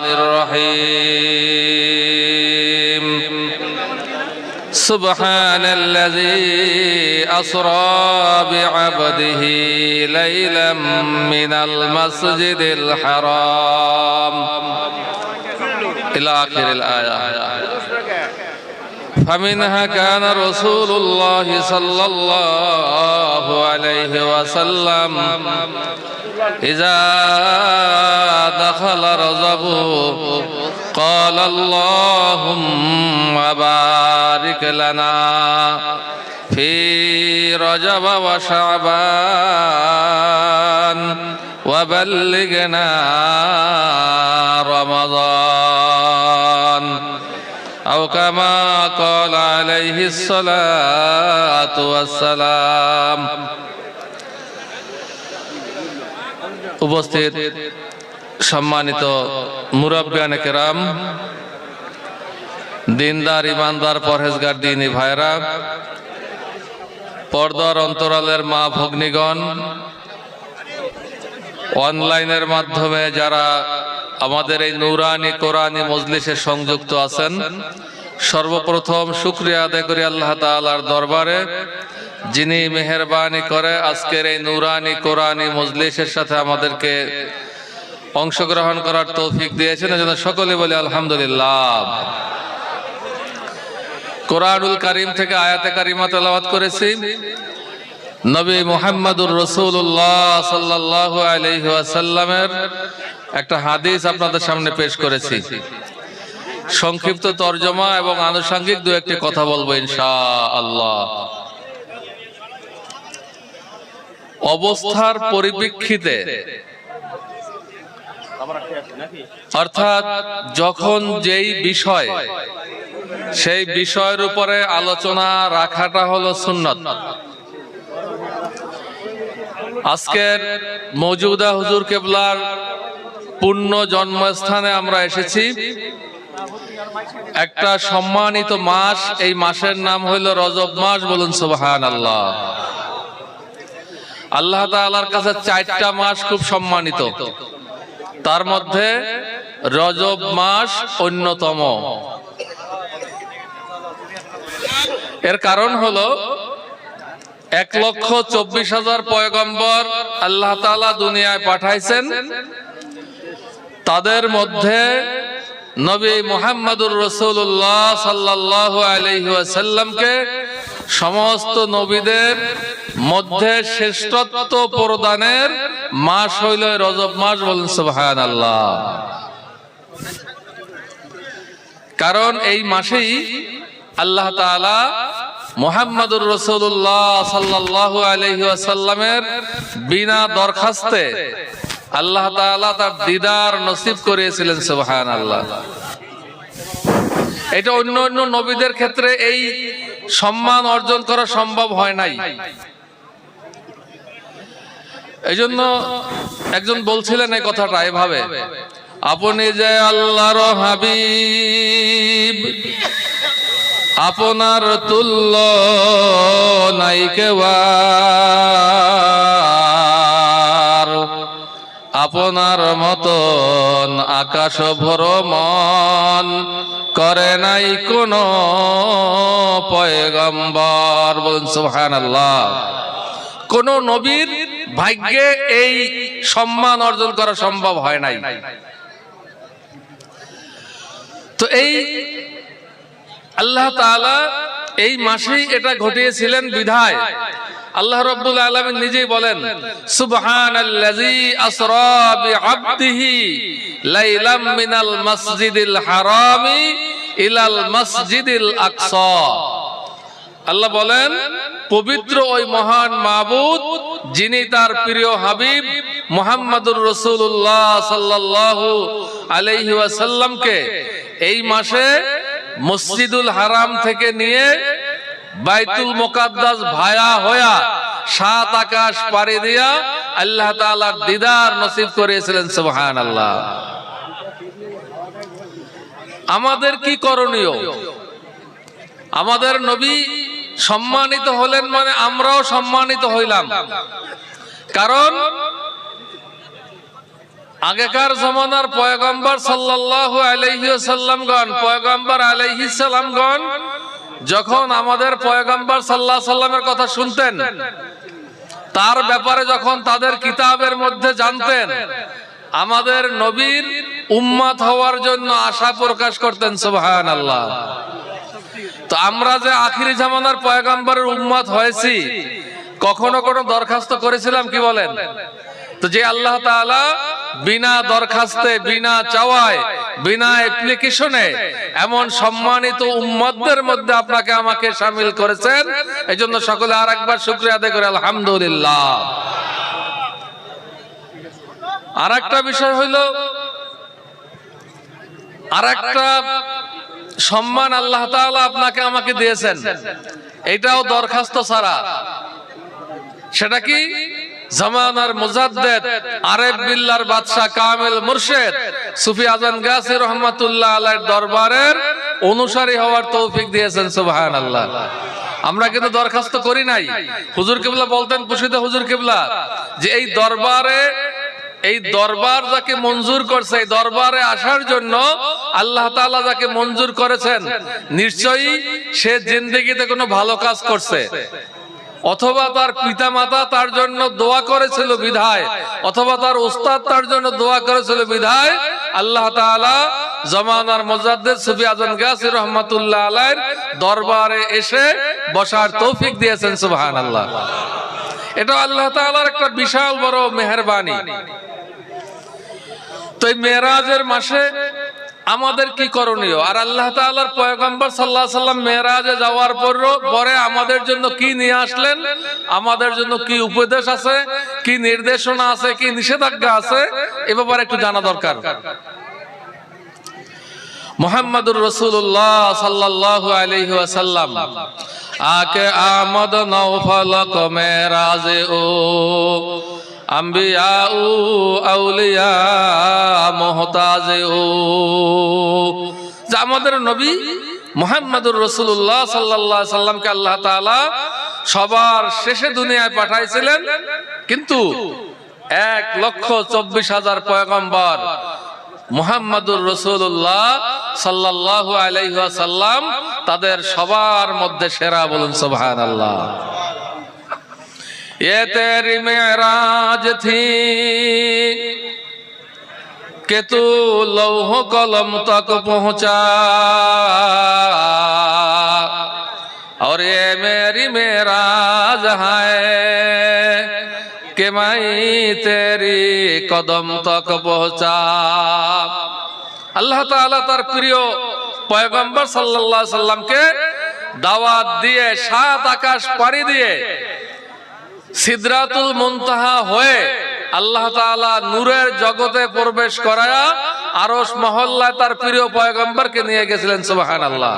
الرحيم. سبحان الذي أسرى بعبده ليلا من المسجد الحرام. إلى آخر الآية. فمنها كان رسول الله صلى الله عليه وسلم إذا دخل رزقه قال اللهم بارك لنا في رجب وشعبان وبلغنا رمضان أو كما قال عليه الصلاة والسلام উপস্থিত সম্মানিত মুরব্বিয়ানে কেরাম, দিনদার, ইমানদার, পরহেজগার, দিনী ভাইরা পর্দার অন্তরালের মা ভগ্নিগণ, অনলাইনের মাধ্যমে যারা আমাদের এই নৌরানি, কোরআনি মজলিসে সংযুক্ত আছেন, সর্বপ্রথম শুক্রিয়া আদায় করি আল্লাহ তাআলার দরবারে, যিনি মেহরবানি করে আজকের এই নুরানি, কোরআনি মজলিসের সাথে আমাদেরকে অংশগ্রহণ করার তৌফিক দিয়েছেন এজন্য সকলে বলে আলহামদুলিল্লাহ। কোরআনুল কারিম থেকে আয়াতে কারিমা তেলাওয়াত করেছি। নবী মুহাম্মদুর রসুল্লাহ সাল্লাল্লাহু আলাইহি ওয়াসাল্লামের একটা হাদিস আপনাদের সামনে পেশ করেছি। সংক্ষিপ্ত তর্জমা এবং আনুষঙ্গিক দু একটি কথা বলব ইনশাআল্লাহ। অবস্থার পরিপ্রেক্ষিতে অর্থাৎ যখন যেই বিষয়, সেই বিষয়ের উপরে আলোচনা রাখাটা হলো সুন্নত। আজকের মৌজুদা হুজুর কেবলার পূর্ণ জন্মস্থানে আমরা এসেছি। একটা সম্মানিত মাস, এই মাসের নাম হইল রজব মাস, বলুন সুবহান আল্লাহ আল্লাহ তাআলার কাছে চারটা মাস খুব সম্মানিত। তার মধ্যে রজব মাস অন্যতম। এর কারণ হলো এক লক্ষ চব্বিশ হাজার পয়গম্বর আল্লাহ তাআলা দুনিয়ায় পাঠাইছেন। তাদের মধ্যে নবী মুহাম্মদুর রসুল্লাহ সাল্লাহ আলহিহাসাল্লামকে সমস্ত নবীদের মধ্যে শ্রেষ্ঠত্ব প্রদানের মাস হইল রজব মাস বলেন সুবহান আল্লাহ কারণ এই মাসেই আল্লাহ তাআলা মোহাম্মদুর রসুল্লাহ সাল্লাহ আলহি আসাল্লামের বিনা দরখাস্তে আল্লাহ তাআলা তার দিদার নসিব করিয়েছিলেন সুবহান আল্লাহ এটা অন্য অন্য নবীদের ক্ষেত্রে এই সম্মান অর্জন করা সম্ভব হয় নাই। এই জন্য একজন বলছিলেন এই কথাটা এভাবে আপনি যে আল্লাহর হাবিব আপনার তুল্য নাই কেবার আপনার মতন আকাশ ভ্রমণ করে নাই কোন পয়গম্বর। বলুন সুবহান আল্লাহ কোন নবীর ভাগ্যে এই সম্মান অর্জন করা সম্ভব হয় নাই। তো এই আল্লাহ এই মাসেই এটা ঘটিয়েছিলেন বিধায়। আল্লাহ রাব্বুল আলামিন নিজেই বলেন সুবহান আল্লাহ বলেন, পবিত্র ওই মহান মাবুদ যিনি তার প্রিয় হাবিব মুহাম্মাদুর রাসূলুল্লাহ সাল্লাল্লাহু আলাইহি ওয়াসাল্লামকে এই মাসে মসজিদুল হারাম থেকে নিয়ে বাইতুল মোকাদ্দাস ভায়া হয়া সাত আকাশ পাড়ি দিয়া আল্লাহ তাআলার দিদার নসিব করেছিলেন সুবহানাল্লাহ। আমাদের কি করণীয়? আমাদের নবী সম্মানিত হলেন মানে আমরাও সম্মানিত হইলাম। কারণ আগেকার জমানার পয়গম্বর সাল্লাল্লাহু আলাইহি সাল্লামগণ পয়গম্বর আলাইহি সাল্লামগণ যখন আমাদের পয়গম্বর সাল্লাহ সাল্লামের কথা শুনতেন, তার ব্যাপারে যখন তাদের কিতাবের মধ্যে জানতেন, আমাদের নবীর উম্মাত হওয়ার জন্য আশা প্রকাশ করতেন সুবহান আল্লাহ তো আমরা যে আখিরি জামানার পয়গম্বরের উম্মাত হয়েছি, কখনো কোনো দরখাস্ত করেছিলাম কি বলেন? তো যে আল্লাহ তাআলা বিনা দরখাস্তে, বিনা চাওয়ায়, বিনা অ্যাপ্লিকেশনে এমন সম্মানিত উম্মতদের মধ্যে আপনাকে আমাকে সামিল করেছেন এই জন্য সকলে আর একবার শুক্রিয়া আদায় করে, আলহামদুলিল্লাহ। আর একটা বিষয় হইল আর একটা সম্মান আল্লাহ আপনাকে আমাকে দিয়েছেন। এটাও দরখাস্ত ছাড়া। সেটা কি? জামানার মুজাদ্দেদ আরেফ বিল্লার বাদশাহ কামেল মুর্শেদ। সুফি আজান দরবারের অনুসারী হওয়ার তৌফিক দিয়েছেন আমরা কিন্তু দরখাস্ত করি নাই। হুজুর কিবলা বলতেন, পুষিতে হুজুর কিবলা, যে এই দরবারে এই দরবার যাকে মঞ্জুর করছে, এই দরবারে আসার জন্য আল্লাহ তাআলা যাকে মঞ্জুর করেছেন, নিশ্চয়ই সে জিন্দগিতে কোনো ভালো কাজ করছে। অথবা তার পিতা মাতা তার জন্য দোয়া করেছিল বিধায়, অথবা তার উস্তাদ তার জন্য দোয়া করেছিল বিধায়, আল্লাহ জমানার মুজাদ্দিদ সুফি আজম গাছি রহমাতুল্লাহ আলাইহির দরবারে এসে বসার তৌফিক দিয়েছেন, সুবহানাল্লাহ। এটা আল্লাহ তাআলার একটা বিশাল বড় মেহেরবানি। তো এই মেয়েরাজের মাসে আমাদের কি করণীয়? আর আল্লাহ তাআলার পয়গম্বর সাল্লাহ সাল্লাম মেয়েরাজে যাওয়ার পর পরে আমাদের জন্য কি নিয়ে আসলেন? আমাদের জন্য কি উপদেশ আছে? কি নির্দেশনা আছে? কি নিষেধাজ্ঞা আছে? এ ব্যাপারে একটু জানা দরকার। মোহাম্মদুর রসুল্লাহ সাল্লাল্লাহু আলাইহি ওয়াসাল্লাম আকে আমদ নৌফলক মেরাজে ও আম্বিয়া আউলিয়া মোহতাজে ও আমাদের নবী মোহাম্মদুর রসুল্লাহ সাল্লাল্লাহ সাল্লামকে আল্লাহ তাআলা সবার শেষে দুনিয়ায় পাঠাইছিলেন। কিন্তু এক লক্ষ চব্বিশ হাজার পয়গম্বর মুহাম্মাদুর রসুল্লাহ সাল্লাল্লাহু আলাইহি ওয়াসাল্লাম তাদের সবার মধ্যে সেরা বলুন সুবহানাল্লাহ। ये तेरी मेराज थी कि तू लौह कलम तक पहुंचा और ये मेरी मेराज है कि मैं तेरी कदम तक पहुंचा আল্লাহ তাআলা তার প্রিয় পয়গম্বর সাল্লাল্লাহু আলাইহি সাল্লামকে দাওয়াত দিয়ে সাত আকাশ পাড়ি দিয়ে সিদরাতুল মুনতাহা হয়ে আল্লাহ তাআলা নূরের জগতে প্রবেশ করায়া আরশ মহল্লায় তার প্রিয় পয়গম্বরকে নিয়ে গেছিলেন, সুবহানাল্লাহ।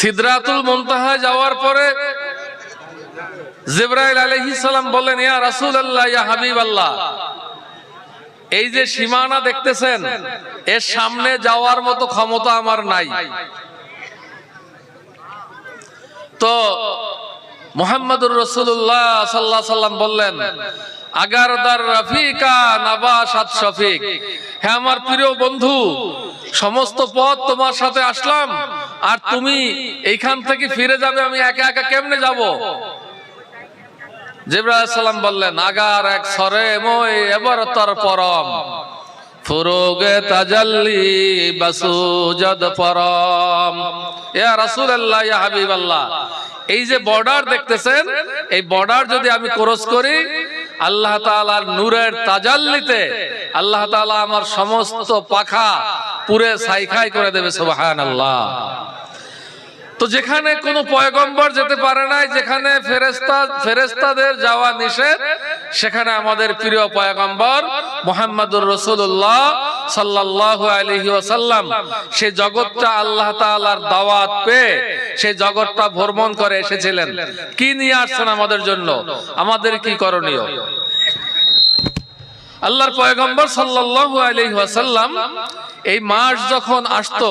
সিদরাতুল মুনতাহা যাওয়ার পরে জিবরাইল আলাইহিস সালাম বললেন, ইয়া রাসূলুল্লাহ, ইয়া হাবিবাল্লাহ, এই যে সীমানা দেখতেছেন, এর সামনে যাওয়ার মতো ক্ষমতা আমার নাই। তো মোহাম্মদুর রসুল্লাহ সাল্লাহ সাল্লাম বললেন, আগারদার শফিক। হ্যাঁ আমার প্রিয় বন্ধু, সমস্ত তোমার সাথে আসলাম, আর তুমি এইখান থেকে ফিরে যাবে, আমি একা একা কেমনে যাব? সালাম বললেন, আগার এক সরে মই এবার তার পরম। ফুরুগে তাজাল্লি বাসুজদ পরম। ইয়া রাসূলুল্লাহ, ইয়া হাবিবাল্লাহ। এই যে বর্ডার দেখতেছেন, এই বর্ডার যদি আমি ক্রস করি, আল্লাহ তাআলার নূরের তাজাল্লিতে আল্লাহ তাআলা আমার সমস্ত পাখা পুরে সাইখাই করে দেবে, সুবহানাল্লাহ। তো যেখানে কোনো পয়গম্বর যেতে পারে নাই, যেখানে ফেরেস্তা ফেরেস্তাদের যাওয়া নিষেধ, সেখানে আমাদের প্রিয় পয়গম্বর মোহাম্মদুর রসুল্লাহ জগৎটা আল্লাহ দাওয়াত পেয়ে সেই জগৎটা ভ্রমণ করে এসেছিলেন। কি নিয়ে আসছেন আমাদের জন্য? আমাদের কি করণীয়? আল্লাহর পয়গম্বর আলাইহি ওয়াসাল্লাম এই মাস যখন আসতো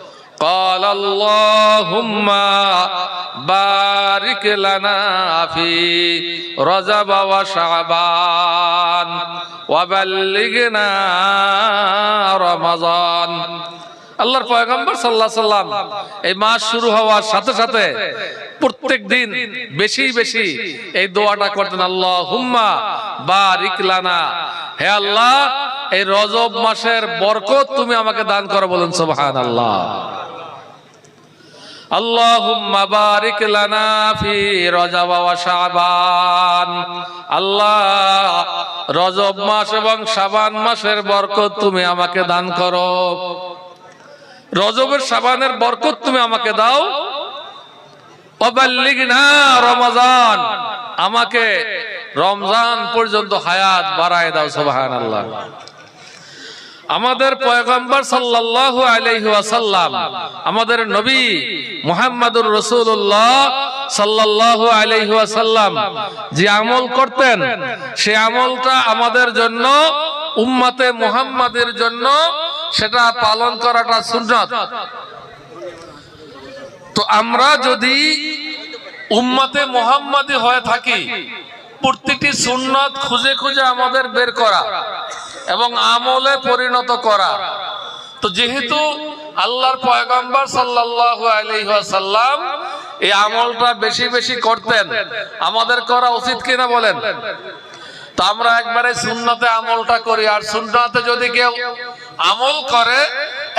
قال اللهم بارك لنا في رجب وشعبان وبلغنا رمضان আল্লাহর পয়গম্বর সাল্লাহ সাল্লাম এই মাস শুরু হওয়ার সাথে সাথে প্রত্যেক দিন বেশি বেশি এই দোয়াটা করতেন আল্লাহ হুম্মা বারিক লানা। হে আল্লাহ, এই রজব মাসের বরকত তুমি আমাকে দান করো বলুন সুবহান আল্লাহ আমাকে দান করো। রজবের শাবানের বরকত তুমি আমাকে দাও। রমজান। আমাকে রমজান পর্যন্ত হায়াত বাড়ায় দাও, সুবহানাল্লাহ। আমাদের পয়গম্বর আলাইহি আমাদের নবী মুহাম্মাদুর রাসূলুল্লাহ সাল্লাল্লাহু আলাইহি ওয়াসাল্লাম যে আমল করতেন সেই আমলটা আমাদের জন্য, উম্মতে মুহাম্মাদের জন্য, সেটা পালন করাটা সুন্নাত। তো আমরা যদি উম্মতে মুহাম্মাদি হয়ে থাকি। প্রতিটি সুন্নত খুঁজে খুঁজে আমাদের বের করা এবং আমলে পরিণত করা। তো যেহেতু আল্লাহর পয়গম্বর সাল্লাল্লাহু আলাইহি ওয়াসাল্লাম এই আমলটা বেশি বেশি করতেন, আমাদের করা উচিত কিনা বলেন? তো আমরা একবারে সুন্নতে আমলটা করি, আর সুন্নাতে যদি কেউ আমল করে,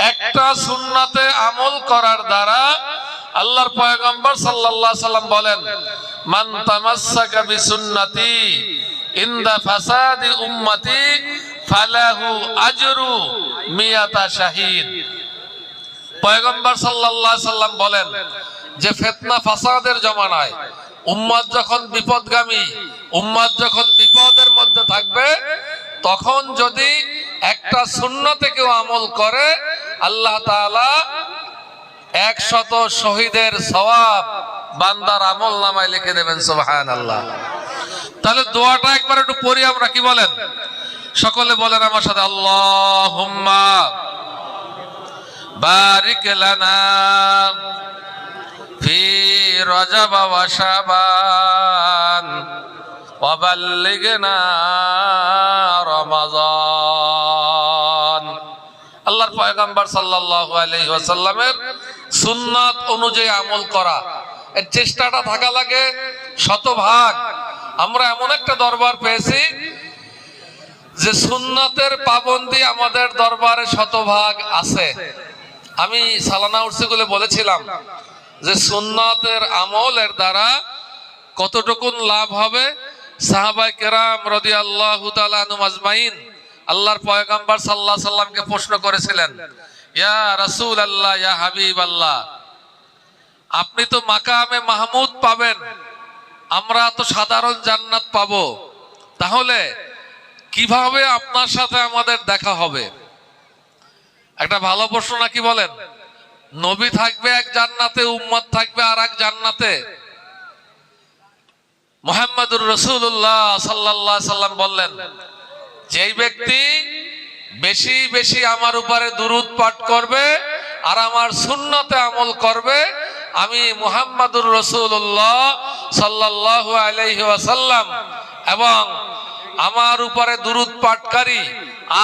একটা সুন্নাতে আমল করার দ্বারা আল্লাহর পয়গম্বর সাল্লাল্লাহু সাল্লাম বলেন, মান তামাসসাকা বিসুন্নতি ইনদা ফাসাদি উম্মতি ফালাহু আজরু মিয়াতা শাহিদ। পয়গম্বর সাল্লাল্লাহু সাল্লাম বলেন, যে ফিতনা ফাসাদের জমানায় উম্মত যখন বিপদগামী, উম্মত যখন বিপদের মধ্যে থাকবে, তখন যদি একটা শূন্য কেউ আমল করে, আল্লাহ তাআলা একশত শহীদের সওয়াব বান্দার আমল নামায় লিখে দেবেন সুবহান আল্লাহ তাহলে দোয়াটা একবার একটু পড়ি আমরা, কি বলেন? সকলে বলেন আমার সাথে, আল্লাহুম্মা বারিক লানা ফি আল্লাহর পয়গম্বর সাল্লাল্লাহু আলাইহি ওয়াসাল্লামের সুন্নাত অনুযায়ী আমল করা। এর চেষ্টাটা থাকা লাগে শতভাগ। আমরা এমন একটা দরবার পেয়েছি যে সুন্নাতের পাবন্দি আমাদের দরবারে শতভাগ আছে। আমি সালানা উর্সিগুলো বলেছিলাম যে সুন্নাতের আমলের দ্বারা কতটুকুন লাভ হবে? সাহাবাই কেরাম রদি আল্লাহ আজমাইন আল্লাহর পয়গাম্বার সাল্লাহ সাল্লামকে প্রশ্ন করেছিলেন, ইয়া রাসূল আল্লাহ ইয়া হাবিব আল্লাহ আপনি তো মাকামে মাহমুদ পাবেন, আমরা তো সাধারণ জান্নাত পাবো। তাহলে কীভাবে আপনার সাথে আমাদের দেখা হবে? একটা ভালো প্রশ্ন নাকি বলেন? নবী থাকবে এক জান্নাতে, উম্মত থাকবে আর এক জান্নাতে। মোহাম্মদুর রসুল্লাহ সাল্লাহ সাল্লাম বললেন যেই ব্যক্তি বেশি বেশি আমার উপরে দুরুদ পাঠ করবে আর আমার সুন্নতে আমল করবে, আমি মুহাম্মাদুর রসুল্লাহ সাল্লাহ আলাইহি ওয়াসাল্লাম এবং আমার উপরে দুরুদ পাঠকারী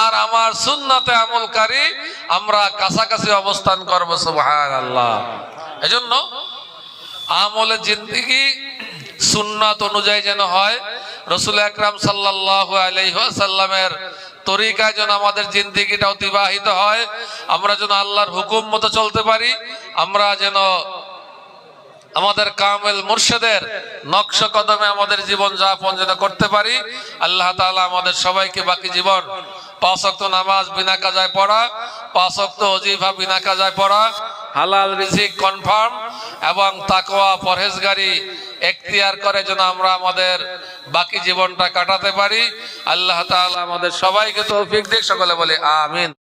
আর আমার সুন্নতে আমলকারী আমরা কাছাকাছি অবস্থান করব সুবহান আল্লাহ এজন্য আমলে জিন্দিগি সুন্নাত অনুযায়ী যেন হয়, রসুল আকরাম সাল্লাহ আলাইসাল্লামের তরিকায় যেন আমাদের জিন্দিগিটা অতিবাহিত হয়, আমরা যেন আল্লাহর হুকুম মতো চলতে পারি, আমরা যেন আমাদের কামেল মুর্শেদের নকশ কদমে আমাদের জীবন যাপন যেন করতে পারি, আল্লাহ তাআলা আমাদের সবাইকে বাকি জীবন পাঁচ নামাজ বিনা কাজায় পড়া, পাঁচ ওয়াক্ত ওজিফা বিনা কাজায় পড়া হালাল রিজিক কনফার্ম এবং তাকোয়া পরহেজগারি এখতিয়ার করে যেন আমরা আমাদের বাকি জীবনটা কাটাতে পারি। আল্লাহ তাআলা আমাদের সবাইকে তৌফিক দিক। সকলে বলে আমিন।